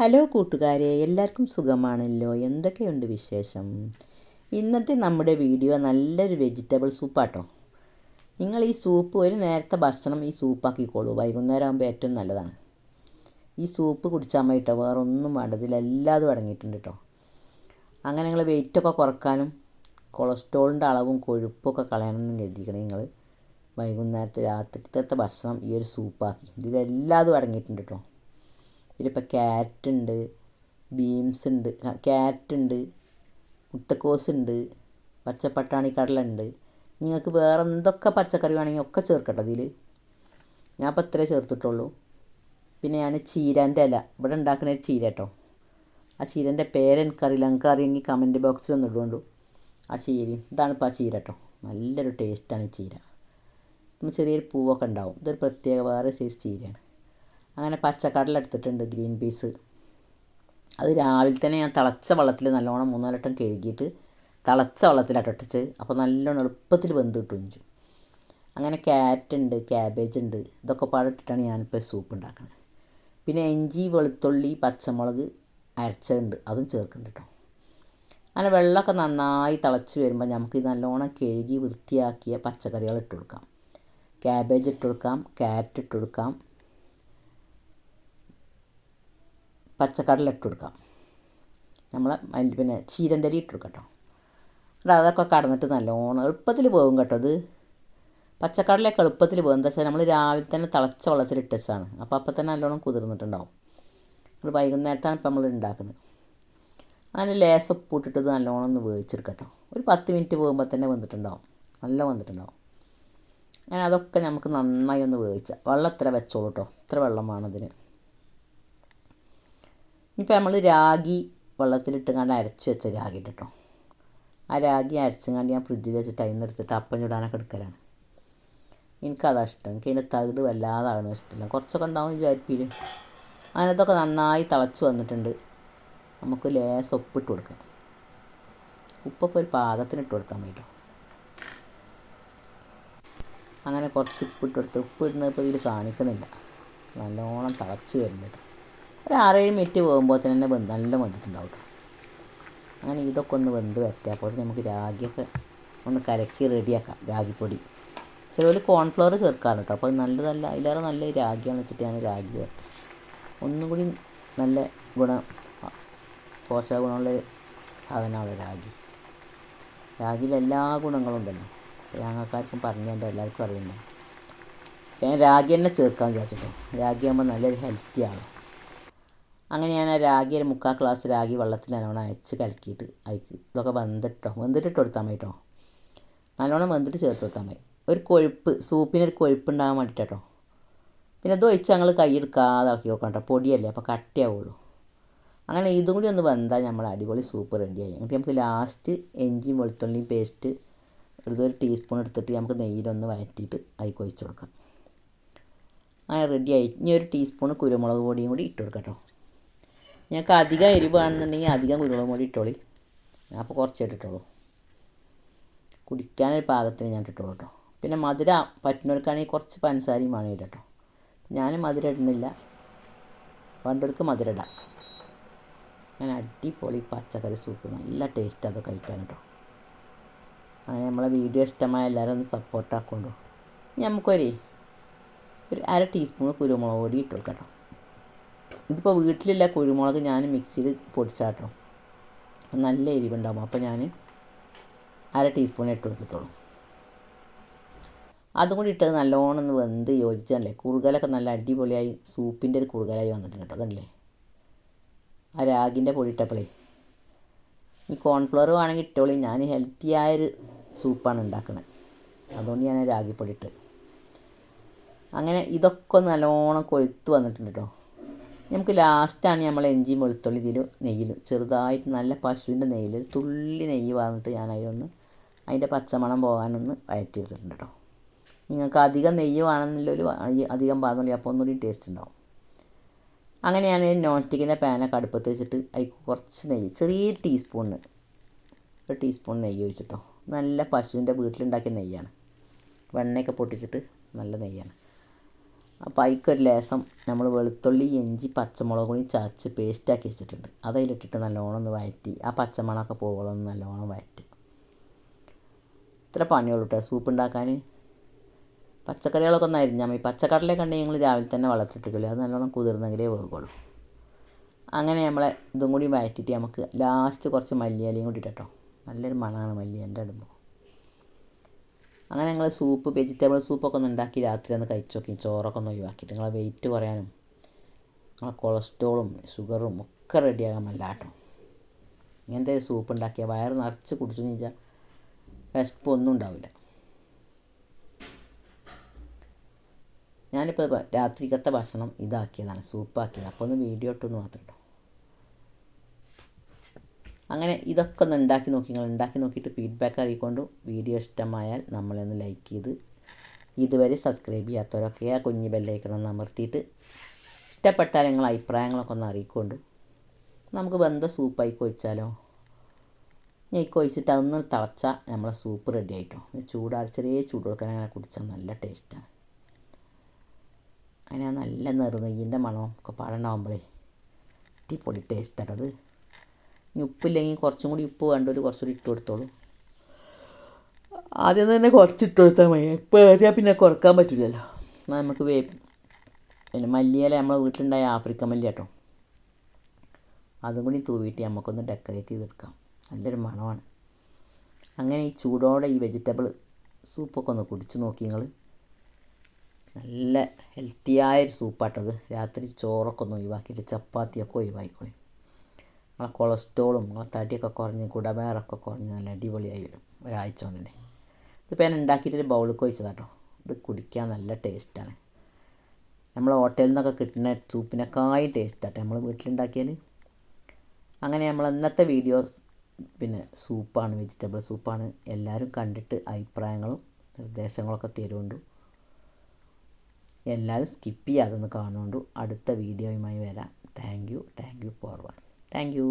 Hello കൂട്ടുകാരെ എല്ലാവർക്കും സുഖമാണല്ലോ? എന്തൊക്കെയുണ്ട് വിശേഷം? ഇന്നത്തെ നമ്മുടെ വീഡിയോ നല്ലൊരു വെജിറ്റബിൾ സൂപ്പാട്ടോ നിങ്ങൾ ഈ സൂപ്പ് ഒരു നേരത്തെ ഭക്ഷണം ഈ സൂപ്പാക്കിക്കോളൂ വൈകുന്നേരം ആകുമ്പോൾ ഏറ്റവും നല്ലതാണ്. ഈ സൂപ്പ് കുടിച്ചാൽ മതി കേട്ടോ വേറെ ഒന്നും വേണ്ട. ഇതിലെല്ലാതും അടങ്ങിയിട്ടുണ്ട് കേട്ടോ അങ്ങനെ നിങ്ങൾ വെയിറ്റൊക്കെ കുറക്കാനും കൊളസ്ട്രോളിന്റെ അളവും കൊഴുപ്പൊക്കെ കളയണമെന്ന് കരുതിക്കണം നിങ്ങൾ. വൈകുന്നേരത്തെ രാത്രിത്തെ ഭക്ഷണം ഈ ഒരു സൂപ്പാക്കി ഇതിലെല്ലാതും അടങ്ങിയിട്ടുണ്ട് കേട്ടോ ഇതിലിപ്പോൾ ക്യാരറ്റ് ഉണ്ട് ബീൻസ് ഉണ്ട് ക്യാരറ്റ് ഉണ്ട് മുട്ടക്കോസ് ഉണ്ട് പച്ചപ്പട്ടാണി കടല ഉണ്ട്. നിങ്ങൾക്ക് വേറെ എന്തൊക്കെ പച്ചക്കറി വേണമെങ്കിൽ ഒക്കെ ചേർക്കട്ടെ ഇതിൽ ഞാൻ ഇപ്പോൾ ഇത്രേ ചേർത്തിട്ടുള്ളൂ. പിന്നെ ഞാൻ ചീരന്റെ ഇല. ഇവിടെ ഉണ്ടാക്കുന്ന ഒരു ചീര കേട്ടോ. ആ ചീരന്റെ പേര് എനിക്കറിയില്ല. എനിക്ക് അറിയുമെങ്കിൽ കമന്റ് ബോക്സിൽ ഒന്ന് ഇടുകൊണ്ടു. ആ ചീരയും ഇതാണ് ഇപ്പോൾ ആ ചീര കേട്ടോ. നല്ലൊരു ടേസ്റ്റാണ് ഈ ചീര. ചെറിയൊരു പൂവൊക്കെ ഉണ്ടാവും. ഇതൊരു പ്രത്യേക വേറെ സൈസ് ചീരയാണ്. അങ്ങനെ പച്ചക്കടല എടുത്തിട്ടുണ്ട് ഗ്രീൻ പീസ്. അത് രാവിലെ തന്നെ ഞാൻ തിളച്ച വെള്ളത്തിൽ നല്ലോണം മൂന്നാലട്ടം കഴുകിയിട്ട് തിളച്ച വെള്ളത്തിലാട്ട് അപ്പോൾ നല്ലോണം എളുപ്പത്തിൽ വെന്ത് കിട്ടും അങ്ങനെ ക്യാരറ്റ് ഉണ്ട് ക്യാബേജ് ഉണ്ട് ഇതൊക്കെ പാടിട്ടിട്ടാണ് ഞാനിപ്പോൾ സൂപ്പ് ഉണ്ടാക്കുന്നത് പിന്നെ ഇഞ്ചി വെളുത്തുള്ളി പച്ചമുളക് അരച്ചുണ്ട് അതും ചേർക്കുന്നുണ്ട് കേട്ടോ. അങ്ങനെ വെള്ളമൊക്കെ നന്നായി തിളച്ച് വരുമ്പോൾ നമുക്ക് നല്ലോണം കഴുകി വൃത്തിയാക്കിയ പച്ചക്കറികൾ ഇട്ട് കൊടുക്കാം. ക്യാബേജ് ഇട്ട് കൊടുക്കാം ക്യാരറ്റ് ഇട്ട് കൊടുക്കാം പച്ചക്കടല ഇട്ട് കൊടുക്കാം നമ്മൾ അതിൽ പിന്നെ ചീരന്തരി ഇട്ട് കൊടുക്കാം കേട്ടോ അതൊക്കെ കടന്നിട്ട് നല്ലോണം എളുപ്പത്തിൽ പോകും കേട്ടോ അത് പച്ചക്കടലൊക്കെ എളുപ്പത്തിൽ പോകും. എന്താ വെച്ചാൽ നമ്മൾ രാവിലെ തന്നെ തിളച്ച വെള്ളത്തിൽ ഇട്ടസാണ് അപ്പോൾ അപ്പം തന്നെ നല്ലോണം കുതിർന്നിട്ടുണ്ടാവും. നമ്മൾ വൈകുന്നേരത്താണ് ഇപ്പം നമ്മൾ ഉണ്ടാക്കുന്നത് അതിന് ലേസം ഉപ്പിട്ടിട്ട് നല്ലോണം ഒന്ന് വേവിച്ചെടുക്കട്ടോ ഒരു പത്ത് മിനിറ്റ് പോകുമ്പോൾ തന്നെ വന്നിട്ടുണ്ടാവും നല്ല വന്നിട്ടുണ്ടാവും അങ്ങനെ അതൊക്കെ നമുക്ക് നന്നായി ഒന്ന് വേവിച്ചാൽ വെള്ളം ഇത്ര വെച്ചോളൂ കേട്ടോ. ഇത്ര വെള്ളം വേണം അതിന് ഇനിയിപ്പോൾ നമ്മൾ രാഗി വെള്ളത്തിലിട്ട് കണ്ട് അരച്ച് വെച്ച രാഗി കേട്ടോ ആ രാഗി അരച്ചും കണ്ട് ഞാൻ ഫ്രിഡ്ജിൽ വെച്ചിട്ട് അതിൽ നിന്ന് എടുത്തിട്ട് അപ്പം ചുടാനൊക്കെ എടുക്കലാണ്. എനിക്കതാണ് ഇഷ്ടം. എനിക്ക് അതിന്റെ തകിട് വല്ലാതാകണം ഇഷ്ടമില്ല കുറച്ചൊക്കെ ഉണ്ടാവും വിചാരിപ്പിൽ അതിനകത്തൊക്കെ നന്നായി തിളച്ച് വന്നിട്ടുണ്ട്. നമുക്ക് ലേസ് ഉപ്പിട്ട് കൊടുക്കാം. ഉപ്പൊക്കെ ഒരു പാകത്തിന് ഇട്ട് കൊടുത്താൽ മതി അങ്ങനെ കുറച്ച് ഉപ്പിട്ട് കൊടുത്ത്. ഉപ്പ് ഇടുന്നത് ഇപ്പോൾ ഇതിൽ കാണിക്കണില്ല. നല്ലോണം തിളച്ച് വരുന്നുണ്ട് ഒരു ആറേഴ് മിനിറ്റ് പോകുമ്പോൾ തന്നെ വെന്ത് നല്ല വെന്തിട്ടുണ്ടാവും അങ്ങനെ ഇതൊക്കെ ഒന്ന് വെന്ത് വരട്ടെ അപ്പോൾ നമുക്ക് രാഗിയൊക്കെ ഒന്ന് കലക്കി റെഡിയാക്കാം രാഗിപ്പൊടി. ചിലവർ കോൺഫ്ലവർ ചേർക്കാറുണ്ട് കേട്ടോ അപ്പോൾ നല്ലതല്ല അതിലേറെ നല്ല രാഗിയാണ് വെച്ചിട്ട് ഞാൻ രാഗി വരട്ടെ. ഒന്നും കൂടി നല്ല ഗുണ പോഷക ഗുണമുള്ള സാധനമാണ് രാഗി. രാഗിയിൽ എല്ലാ ഗുണങ്ങളും ഉണ്ടല്ലോ. ഞങ്ങൾക്കാർക്കും പറഞ്ഞുകൊണ്ട് എല്ലാവർക്കും അറിയണ്ട ഞാൻ രാഗി തന്നെ ചേർക്കാൻ വിചാരിച്ചിട്ടോ. രാഗി ആകുമ്പോൾ നല്ലൊരു ഹെൽത്തി ആണ്. അങ്ങനെ ഞാൻ ആ രാഗി ഒരു മുക്കാൽ ഗ്ലാസ് രാഗി വെള്ളത്തിൽ നല്ലോണം അയച്ച് കലക്കിയിട്ട് അയക്ക് ഇതൊക്കെ വെന്തിട്ടോ വെന്തിട്ടിട്ട് കൊടുത്താൽ മതി കേട്ടോ നല്ലോണം വെന്തിട്ട് ചേർത്ത് കൊടുത്താൽ മതി. ഒരു കൊഴുപ്പ് സൂപ്പിനൊരു കൊഴുപ്പ് ഉണ്ടാകാൻ വേണ്ടിയിട്ടോ പിന്നെ ഇത് ഒഴിച്ച് ഞങ്ങൾ കൈയെടുക്കാതെ ഇളക്കി നോക്കണം കേട്ടോ പൊടിയല്ലേ അപ്പോൾ കട്ടിയാവുള്ളൂ. അങ്ങനെ ഇതും കൂടി ഒന്ന് വെന്താൽ നമ്മൾ അടിപൊളി സൂപ്പ് റെഡിയായി എന്നിട്ട് നമുക്ക് ലാസ്റ്റ് ഇഞ്ചിയും വെളുത്തുള്ളിയും പേസ്റ്റ് ഒരു ടീസ്പൂൺ എടുത്തിട്ട് നമുക്ക് നെയ്യിലൊന്ന് വഴറ്റിയിട്ട് അതിൽ ഒഴിച്ച് കൊടുക്കാം. അങ്ങനെ റെഡിയായി ഇനി ഒരു ടീസ്പൂൺ കുരുമുളക് പൊടിയും കൂടി ഇട്ട് കൊടുക്കാം കേട്ടോ ഞങ്ങൾക്ക് അധികം എരിവ് വേണമെന്നുണ്ടെങ്കിൽ അധികം കുരുമുളക് പൊടി ഇട്ടോളി. ഞാൻ അപ്പോൾ കുറച്ച് ഇട്ടിട്ടുള്ളൂ. കുടിക്കാനൊരു പാകത്തിന് ഞാൻ ഇട്ടിട്ടുള്ളൂ കേട്ടോ. പിന്നെ മധുര പറ്റുന്നവർക്കാണെങ്കിൽ കുറച്ച് പഞ്ചസാരയും വേണം ഇടട്ടോ ഞാൻ മധുര ഇടുന്നില്ല. പണ്ടെടുക്ക് മധുര ഇടാം. ഞാൻ അടിപൊളി പച്ചക്കറി സൂപ്പ് നല്ല ടേസ്റ്റ് അത് കഴിക്കാൻ കേട്ടോ. അങ്ങനെ നമ്മളെ വീഡിയോ ഇഷ്ടമായ എല്ലാവരും ഒന്ന് സപ്പോർട്ട് ആക്കൊണ്ടു നമുക്കൊരു ഒരു അര ടീസ്പൂൺ കുരുമുളക് പൊടി ഇട്ട് കൊടുക്കാം കേട്ടോ. ഇതിപ്പോൾ വീട്ടിലില്ല കുരുമുളക് ഞാൻ മിക്സിയിൽ പൊടിച്ചാട്ടോ. നല്ല എരിവുണ്ടാകും അപ്പോൾ ഞാൻ അര ടീസ്പൂൺ ഇട്ട് കൊടുത്തിട്ടുള്ളൂ. അതും കൂടി ഇട്ടത് നല്ലോണം ഒന്ന് വെന്ത് യോജിച്ചതല്ലേ? കുറുകലൊക്കെ നല്ല അടിപൊളിയായി സൂപ്പിന്റെ ഒരു കുറുകലായി വന്നിട്ടുണ്ട് കേട്ടോ അതല്ലേ? ആ രാഗിന്റെ പൊടി ഇട്ടപ്പോഴേ ഈ കോൺഫ്ലവർ വേണമെങ്കിൽ ഇട്ടോളീ. ഞാൻ ഹെൽത്തി ആയൊരു സൂപ്പാണ് ഉണ്ടാക്കുന്നത് അതുകൊണ്ട് ഞാൻ രാഗിപ്പൊടി ഇട്ട്. അങ്ങനെ ഇതൊക്കെ നല്ലോണം കൊഴുത്ത് വന്നിട്ടുണ്ട് കേട്ടോ. നമുക്ക് ലാസ്റ്റാണ് നമ്മൾ ഇഞ്ചിയും വെളുത്തുള്ളി ഇതിൽ നെയ്യിൽ ചെറുതായിട്ട് നല്ല പശുവിന്റെ നെയ്യിൽ തുള്ളി നെയ്യ് വാർന്നിട്ട് ഞാൻ അതിലൊന്ന് അതിന്റെ പച്ചമണം പോകാനൊന്ന് വഴറ്റിയെടുത്തിട്ടുണ്ട് കേട്ടോ നിങ്ങൾക്ക് അധികം നെയ്യ് വേണമെന്നുള്ളൊരു അധികം പാർന്നില്ല അപ്പോൾ ഒന്നുകൂടി ടേസ്റ്റ് ഉണ്ടാവും. അങ്ങനെ ഞാൻ നോൺ സ്റ്റിക്കിന്റെ പാനൊക്കെ അടുപ്പത്ത് വെച്ചിട്ട് അതിൽ കുറച്ച് നെയ്യ് ചെറിയ ടീസ്പൂണിന് ഒരു ടീസ്പൂൺ നെയ്യ് ഒഴിച്ചിട്ടോ. നല്ല പശുവിന്റെ വീട്ടിലുണ്ടാക്കിയ നെയ്യാണ്. വെണ്ണയൊക്കെ പൊട്ടിച്ചിട്ട് നല്ല നെയ്യാണ്. അപ്പോൾ അതിക്കൊരു ലേസം നമ്മൾ വെളുത്തുള്ളി ഇഞ്ചി പച്ചമുളക് കൂടി ചതച്ച് പേസ്റ്റാക്കി വെച്ചിട്ടുണ്ട്. അതിലിട്ടിട്ട് നല്ലോണം ഒന്ന് വഴറ്റി ആ പച്ചമണമൊക്കെ പോകണം ഒന്ന് നല്ലോണം വഴറ്റി ഇത്ര പണിയുള്ളൂ കേട്ടോ സൂപ്പ് ഉണ്ടാക്കാൻ പച്ചക്കറികളൊക്കെ ഒന്ന് അരിഞ്ഞാൽ മതി. പച്ചക്കടലൊക്കെ ഉണ്ടെങ്കിൽ ഞങ്ങൾ രാവിലെ തന്നെ വളർത്തിട്ടില്ല അത് നല്ലോണം കുതിർന്നെങ്കിലേ വേകുള്ളൂ അങ്ങനെ നമ്മളെ ഇതും കൂടി വഴറ്റിയിട്ട് നമുക്ക് ലാസ്റ്റ് കുറച്ച് മല്ലിയിലയും കൂടി ഇട്ടോ നല്ലൊരു മണമാണ് മല്ലി എന്റെ ഇടുമ്പോൾ അങ്ങനെ ഞങ്ങൾ സൂപ്പ് വെജിറ്റബിൾ സൂപ്പൊക്കെ ഒന്ന് ഉണ്ടാക്കി രാത്രി ഒന്ന് കഴിച്ചു നോക്കി ചോറൊക്കെ ഒന്ന് ഒഴിവാക്കിയിട്ട് നിങ്ങളെ വെയിറ്റ് കുറയാനും നിങ്ങളെ കൊളസ്ട്രോളും ഷുഗറും ഒക്കെ റെഡിയാകാൻ നല്ല കേട്ടോ ഇങ്ങനത്തെ ഒരു സൂപ്പ് ഉണ്ടാക്കിയ വയറ് നിറച്ച് കുടിച്ചു കഴിഞ്ഞാൽ വിശപ്പ് ഒന്നും ഉണ്ടാവില്ല. ഞാനിപ്പോൾ രാത്രിക്കത്തെ ഭക്ഷണം ഇതാക്കിയതാണ് സൂപ്പാക്കിയത് അപ്പോൾ ഒന്ന് വീഡിയോ ഇട്ടെന്ന് മാത്രം കേട്ടോ അങ്ങനെ ഇതൊക്കെ ഒന്ന് ഉണ്ടാക്കി നോക്കി. നിങ്ങൾ ഉണ്ടാക്കി നോക്കിയിട്ട് ഫീഡ്ബാക്ക് അറിയിക്കൊണ്ട്. വീഡിയോ ഇഷ്ടമായാൽ നമ്മളൊന്ന് ലൈക്ക് ചെയ്ത് ഇതുവരെ സബ്സ്ക്രൈബ് ചെയ്യാത്തവരൊക്കെ ആ കുഞ്ഞ് ബെല്ലൈക്കണം അമർത്തിയിട്ട് ഇഷ്ടപ്പെട്ടാൽ നിങ്ങൾ അഭിപ്രായങ്ങളൊക്കെ ഒന്ന് അറിയിക്കൊണ്ട്. നമുക്ക് ബന്ധ സൂപ്പായി കൊഴിച്ചാലോ ഞാൻ കൊഴിച്ചിട്ട് അതൊന്ന് തിളച്ചാൽ നമ്മളെ സൂപ്പ് റെഡി ആയിട്ടോ. ചൂടാറി ചെറിയ ചൂട് കൊടുക്കാൻ അങ്ങനെ കുടിച്ചാൽ നല്ല ടേസ്റ്റാണ് അങ്ങനെ നല്ല നെറുനെയ്യിന്റെ മണമൊക്കെ പാടുണ്ടാകുമ്പോഴേ അടിപൊളി ടേസ്റ്റാണത് ഉപ്പില്ലെങ്കിൽ കുറച്ചും കൂടി ഉപ്പ് വേണ്ടവർ കുറച്ചുകൂടി ഇട്ട് കൊടുത്തോളൂ. ആദ്യം തന്നെ കുറച്ച് ഇട്ട് കൊടുത്താൽ മതി. ഇപ്പോൾ ഏറിയാൽ പിന്നെ കുറയ്ക്കാൻ പറ്റില്ലല്ലോ എന്നാൽ നമുക്ക് വേ പിന്നെ മല്ലിയില നമ്മളെ വീട്ടിലുണ്ടായ ആഫ്രിക്കൻ മല്ലി കേട്ടോ. അതും കൂടി തൂവിയിട്ട് നമുക്കൊന്ന് ഡെക്കറേറ്റ് ചെയ്തെടുക്കാം നല്ലൊരു മണമാണ്. അങ്ങനെ ഈ ചൂടോടെ ഈ വെജിറ്റബിൾ സൂപ്പൊക്കെ ഒന്ന് കുടിച്ചു നോക്കി നിങ്ങൾ നല്ല ഹെൽത്തിയായൊരു സൂപ്പാട്ടത് രാത്രി ചോറൊക്കെ ഒന്ന് ഒഴിവാക്കിയിട്ട് ചപ്പാത്തിയൊക്കെ ഒഴിവാക്കിക്കോളി. നിങ്ങളെ കൊളസ്ട്രോളും നിങ്ങളെ തടിയൊക്കെ കുറഞ്ഞ് കുടമേറൊക്കെ കുറഞ്ഞ് നല്ല അടിപൊളിയായി വരും. ഒരാഴ്ച കൊണ്ട് തന്നെ. ഇതിപ്പോൾ ഞാൻ ഉണ്ടാക്കിയിട്ടൊരു ബൗളിൽ കേട്ടോ ഇത് കുടിക്കാൻ നല്ല ടേസ്റ്റാണ് നമ്മൾ ഹോട്ടലിൽ നിന്നൊക്കെ കിട്ടുന്ന സൂപ്പിനേക്കായി ടേസ്റ്റാട്ടെ നമ്മൾ വീട്ടിലുണ്ടാക്കിയാൽ അങ്ങനെ നമ്മൾ ഇന്നത്തെ വീഡിയോസ് പിന്നെ സൂപ്പാണ് വെജിറ്റബിൾ സൂപ്പാണ് എല്ലാവരും കണ്ടിട്ട് അഭിപ്രായങ്ങളും നിർദ്ദേശങ്ങളൊക്കെ തരുമുണ്ട് എല്ലാവരും സ്കിപ്പ് ചെയ്യാതെ ഒന്ന് കാണുകൊണ്ടു അടുത്ത വീഡിയോയുമായി വരാം. Thank you thank you for watch thank you